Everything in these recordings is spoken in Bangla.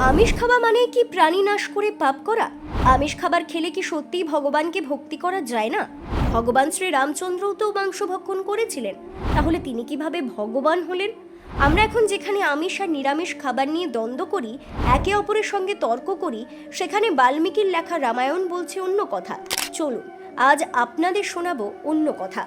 আমিষ খাওয়া মানে কি প্রাণী নাশ করে পাপ করা? আমিষ খাবার খেলে কি সত্যিই ভগবানকে ভক্তি করা যায় না? ভগবান শ্রী রামচন্দ্রও তো মাংস ভক্ষণ করেছিলেন। তাহলে তিনি কীভাবে ভগবান হলেন? আমরা এখন যেখানে আমিষ আর নিরামিষ খাবার নিয়ে দ্বন্দ্ব করি, একে অপরের সঙ্গে তর্ক করি, সেখানে বাল্মীকির লেখা রামায়ণ বলছে অন্য কথা। চলুন, আজ আপনাদের শোনাবো অন্য কথা।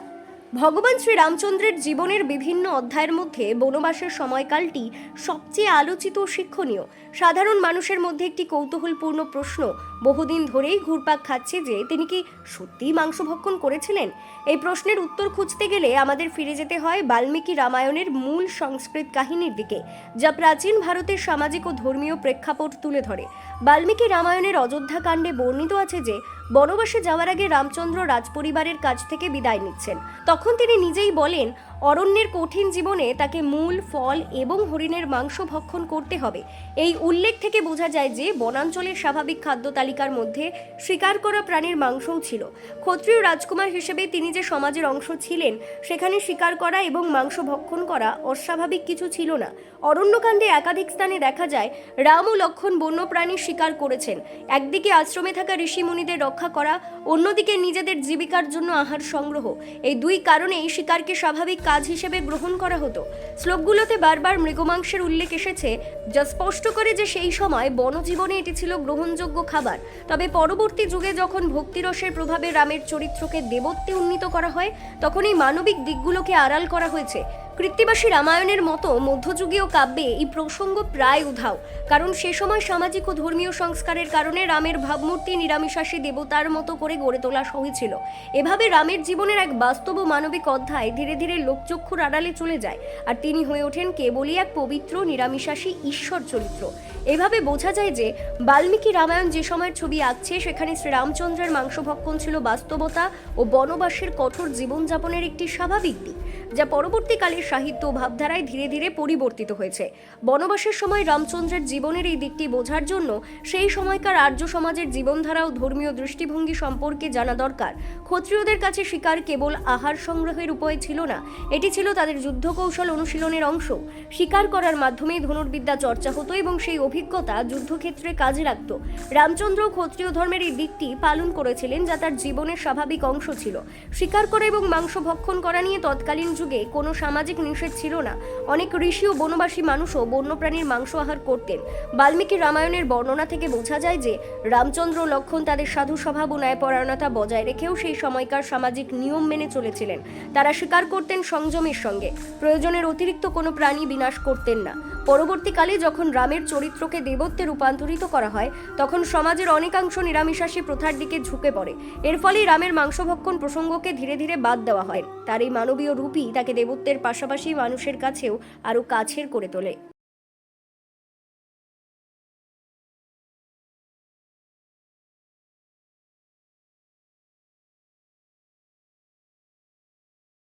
ভগবান শ্রী রামচন্দ্রের জীবনের বিভিন্ন অধ্যায়ের মধ্যে বনবাসের সময়কালটি সবচেয়ে আলোচিত ও শিক্ষণীয়। সাধারণ মানুষের মধ্যে একটি কৌতূহলপূর্ণ প্রশ্ন বহুদিন ধরেই ঘুরপাক খাচ্ছে যে, তিনি কি সত্যিই মাংস ভক্ষণ করেছিলেন? এই প্রশ্নের উত্তর খুঁজতে গেলে আমাদের ফিরে যেতে হয় বাল্মীকি রামায়ণের মূল সংস্কৃত কাহিনীর দিকে, যা প্রাচীন ভারতের সামাজিক ও ধর্মীয় প্রেক্ষাপট তুলে ধরে। বাল্মীকি রামায়ণের অযোধ্যা কাণ্ডে বর্ণিত আছে যে বনবাসে যাওয়ার আগে রামচন্দ্র রাজপরিবারের কাছ থেকে বিদায় নিচ্ছেন। তখন তিনি নিজেই বলেন অরণ্যের কঠিন জীবনে তাকে মূল, ফল এবং হরিণের মাংস ভক্ষণ করতে হবে। এই উল্লেখ থেকে বোঝা যায় যে, বনাঞ্চলের স্বাভাবিক খাদ্য তালিকার মধ্যে শিকার করা প্রাণীর মাংসও ছিল। ক্ষত্রিয় রাজকুমার হিসেবে তিনি যে সমাজের অংশ ছিলেন, সেখানে শিকার করা এবং মাংস ভক্ষণ করা অস্বাভাবিক কিছু ছিল না। অরণ্যকাণ্ডে একাধিক স্থানে দেখা যায় রাম ও লক্ষণ বন্যপ্রাণী শিকার করেছেন। একদিকে আশ্রমে থাকা ঋষিমুনিদের রক্ষা করা, অন্যদিকে নিজেদের জীবিকার জন্য আহার সংগ্রহ। এই দুই কারণেই শিকারকে স্বাভাবিক কাজ হিসেবে গ্রহণ করা হতো। শ্লোকগুলোতে বারবার মৃগমাংসের উল্লেখ এসেছে, যা স্পষ্ট করে যে সেই সময় বনজীবনে এটি ছিল গ্রহণযোগ্য খাবার। তবে পরবর্তী যুগে যখন ভক্তিরসের প্রভাবে রামের চরিত্রকে দেবত্বে উন্নীত করা হয় তখন এই মানবিক দিকগুলোকে আড়াল করা হয়েছে। কৃত্তিবাসী রামায়ণের মতো মধ্যযুগীয় কাব্যে এই প্রসঙ্গ প্রায় উধাও। কারণ সে সময় সামাজিক ও ধর্মীয় সংস্কারের কারণে রামের ভাবমূর্তি নিরামিষাসী দেবতার মতো করে গড়ে তোলা হয়েছিল এভাবে রামের জীবনের এক বাস্তব ও মানবিক অধ্যায় ধীরে ধীরে লোকচক্ষুর আড়ালে চলে যায় আর তিনি হয়ে ওঠেন কেবলই এক পবিত্র নিরামিষাসী ঈশ্বর চরিত্র। এভাবে বোঝা যায় যে বাল্মীকি রামায়ণ যে সময়ের ছবি আঁকছে, সেখানে শ্রীরামচন্দ্রের মাংসভক্ষণ ছিল বাস্তবতা ও বনবাসের কঠোর জীবনযাপনের একটি স্বাভাবিক দিক। যা পরবর্তীকালে সাহিত্য ভাবধারায় ধীরে ধীরে পরিবর্তিত হয়েছে। বনবাসের সময় রামচন্দ্রের জীবনের এই দিকটি বোঝার জন্য সেই সময়কার আর্য সমাজের জীবনধারা ও ধর্মীয় দৃষ্টিভঙ্গি সম্পর্কে জানা দরকার। ক্ষত্রিয়দের কাছে শিকার কেবল আহার সংগ্রহের উপায় ছিল না, এটি ছিল তাদের যুদ্ধ কৌশল অনুশীলনের অংশ। শিকার করার মাধ্যমে ধনুর্বিদ্যা চর্চা হতো এবং সেই অভিজ্ঞতা যুদ্ধক্ষেত্রে কাজে লাগতো। রামচন্দ্র ক্ষত্রিয় ধর্মের এই দিকটি পালন করেছিলেন যা তার জীবনের স্বাভাবিক অংশ ছিল। শিকার করা এবং মাংস ভক্ষণ করা নিয়ে তৎকালীন যুগে কোনো সামাজিক নিষেধ ছিল না। অনেক ঋষি ও বনবাসী মানুষও বন্যপ্রাণীর মাংস আহার করতেন। বাল্মীকি রামায়ণের বর্ণনা থেকে বোঝা যায় যে, রামচন্দ্র লক্ষণ তাদের সাধু স্বভাব ও ন্যায়পরায়ণতা বজায় রেখেও সেই সময়কার সামাজিক নিয়ম মেনে চলেছিলেন। তারা স্বীকার করতেন সংযমের সঙ্গে। প্রয়োজনের অতিরিক্ত কোনো প্রাণী বিনাশ করতেন না। পরবর্তীকালে যখন রামের চরিত্রকে দেবত্বে রূপান্তরিত করা হয়, তখন সমাজের অনেকাংশ নিরামিষাসী প্রথার দিকে ঝুঁকে পড়ে। এর ফলেই রামের মাংসভক্ষণ প্রসঙ্গকে ধীরে ধীরে বাদ দেওয়া হয়। তার এই মানবীয় রূপই তাকে দেবত্বের পাশাপাশি মানুষের কাছেও আরও কাছের করে তোলে।